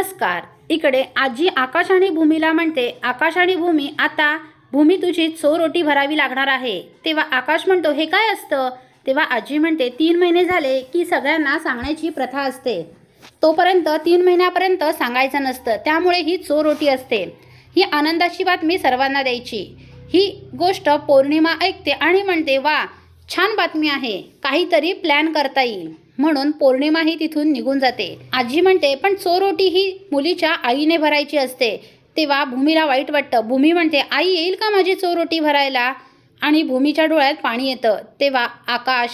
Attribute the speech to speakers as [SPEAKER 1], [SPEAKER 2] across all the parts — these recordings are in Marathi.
[SPEAKER 1] नमस्कार. इकडे आजी आकाश आणि भूमीला म्हणते आकाश आणि भूमी आता भूमी तुझी चो रोटी भरावी लागणार आहे. तेव्हा आकाश म्हणतो हे काय असतं? तेव्हा आजी म्हणते तीन महिने झाले की सगळ्यांना सांगण्याची प्रथा असते. तोपर्यंत तीन महिन्यापर्यंत सांगायचं नसतं. त्यामुळे ही चो रोटी असते. ही आनंदाची बातमी सर्वांना द्यायची. ही गोष्ट पौर्णिमा ऐकते आणि म्हणते वा छान बातमी आहे. काहीतरी प्लॅन करता येईल. म्हणून पौर्णिमा ही तिथून निघून जाते. आजी म्हणते पण चोरोटी ही मुलीच्या आईने भरायची असते. तेव्हा भूमीला वाईट वाटतं. भूमी म्हणते आई येईल का माझी चोरोटी भरायला? आणि भूमीच्या डोळ्यात पाणी येतं. तेव्हा आकाश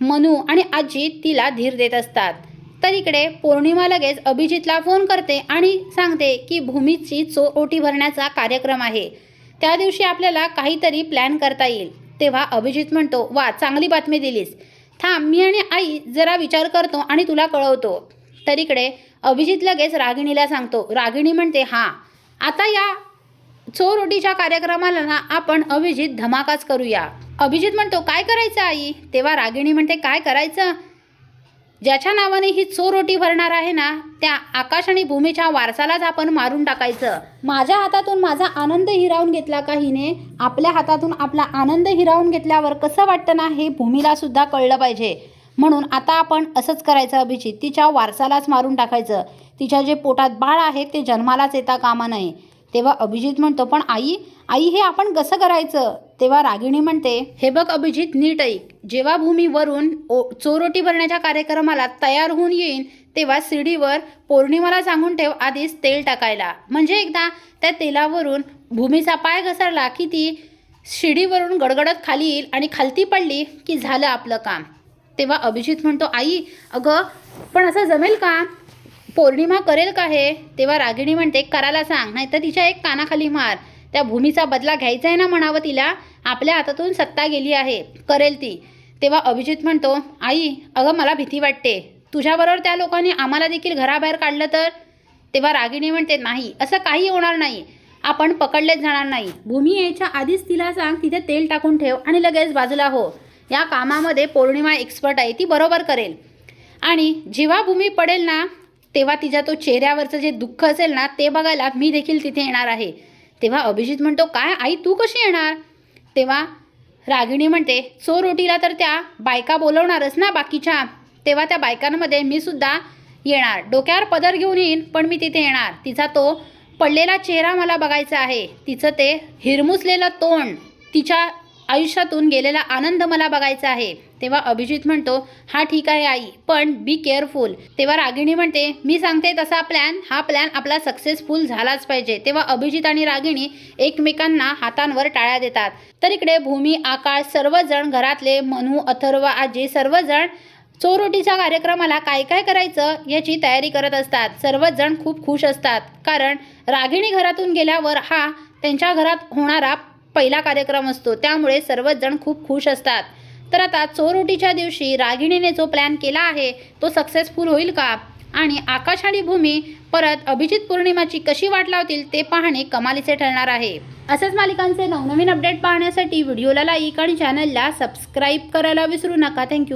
[SPEAKER 1] मनू आणि आजी तिला धीर देत असतात. तर इकडे पौर्णिमा लगेच अभिजितला फोन करते आणि सांगते की भूमीची चोरोटी ओटी भरण्याचा कार्यक्रम आहे. त्या दिवशी आपल्याला काहीतरी प्लॅन करता येईल. तेव्हा अभिजित म्हणतो वा चांगली बातमी दिलीस. थांब मी आणि आई जरा विचार करतो आणि तुला कळवतो. तरीकडे अभिजित लगेच रागिणीला सांगतो रागिणी म्हणते हां आता या चोरोटीच्या कार्यक्रमाला ना आपण अभिजित धमाकाच करूया. अभिजित म्हणतो काय करायचं आई? तेव्हा रागिणी म्हणते काय करायचं? ज्याच्या नावाने ही चोरोटी भरणार आहे ना त्या आकाश आणि भूमीच्या वारसालाच आपण मारून टाकायचं. माझ्या हातातून माझा आनंद हिरावून घेतला का हिने? आपल्या हातातून आपला आनंद हिरावून घेतल्यावर कसं वाटतं ना हे भूमीला सुद्धा कळलं पाहिजे. म्हणून आता आपण असंच करायचं अभिजित. तिच्या वारसालाच मारून टाकायचं. तिच्या जे पोटात बाळ आहे ते जन्मालाच येता कामा नये. तेव्हा अभिजित म्हणतो पण आई आई हे आपण कसं करायचं? तेव्हा रागिणी म्हणते हे बघ अभिजित नीट ऐक. जेव्हा भूमीवरून ओ चोरोटी भरण्याच्या कार्यक्रमाला तयार होऊन येईन तेव्हा शिडीवर पौर्णिमाला सांगून ठेव आधीच तेल टाकायला. म्हणजे एकदा त्या तेलावरून भूमीचा पाय घसरला की ती शिडीवरून गडगडत खाली येईल आणि खालती पडली की झालं आपलं काम. तेव्हा अभिजित म्हणतो आई अगं पण असं जमेल का? पौर्णिमा करेल का हे? तेव्हा रागिणी म्हणते करायला सांग नाहीतर तिच्या एक कानाखाली मार. त्या भूमीचा बदला घ्यायचा आहे ना म्हणावं तिला? आपल्या हातातून सत्ता गेली आहे करेल ती. तेव्हा अभिजित म्हणतो आई अगं मला भीती वाटते. तुझ्याबरोबर त्या लोकांनी आम्हाला देखील घराबाहेर काढलं तर? तेव्हा रागिणी म्हणते नाही असं काही होणार नाही. आपण पकडलेच जाणार नाही. भूमी यायच्या आधीच तिला सांग तिथे तेल टाकून ठेव आणि लगेच बाजूला हो. या कामामध्ये पौर्णिमा एक्सपर्ट आहे ती बरोबर करेल. आणि जेव्हा भूमी पडेल ना तेव्हा तिच्या तो चेहऱ्यावरचं जे दुःख असेल ना ते बघायला मी देखील तिथे येणार आहे. तेव्हा अभिजित म्हणतो काय आई तू कशी येणार? तेव्हा रागिणी म्हणते चोरोटीला तर त्या बायका बोलवणारच ना बाकीच्या. तेव्हा त्या बायकांमध्ये मी सुद्धा येणार. डोक्यावर पदर घेऊन येईन पण मी तिथे येणार. तिचा तो पडलेला चेहरा मला बघायचा आहे. तिचं ते हिरमुसलेलं तोंड तिच्या आयुष्यातून गेलेला आनंद मला बघायचा आहे. तेव्हा अभिजित म्हणतो हा ठीक आहे आई पण बी केअरफुल तेव्हा रागिणी म्हणते मी सांगते तसा प्लॅन हा प्लॅन आपला सक्सेसफुल झालाच पाहिजे. तेव्हा अभिजित आणि रागिणी एकमेकांना हातांवर टाळ्या देतात. तर इकडे भूमी आकाश सर्वजण घरातले मनू अथर्व आजी सर्वजण चोरोटीच्या कार्यक्रमाला काय काय करायचं याची तयारी करत असतात. सर्वच जण खूप खुश असतात. कारण रागिणी घरातून गेल्यावर हा त्यांच्या घरात होणारा पहिला कार्यक्रम असतो. त्यामुळे सर्वच जण खूप खुश असतात. तर आता चोरोटीच्या दिवशी रागिणीने जो प्लॅन केला आहे तो सक्सेसफुल होईल का? आणि आकाश आणि भूमी परत अभिजित पौर्णिमाची कशी वाट लावतील ते पाहणे कमालीचे ठरणार आहे. असेच मालिकांचे नवनवीन अपडेट पाहण्यासाठी व्हिडिओला लाईक आणि चॅनलला सबस्क्राईब करायला विसरू नका. थँक्यू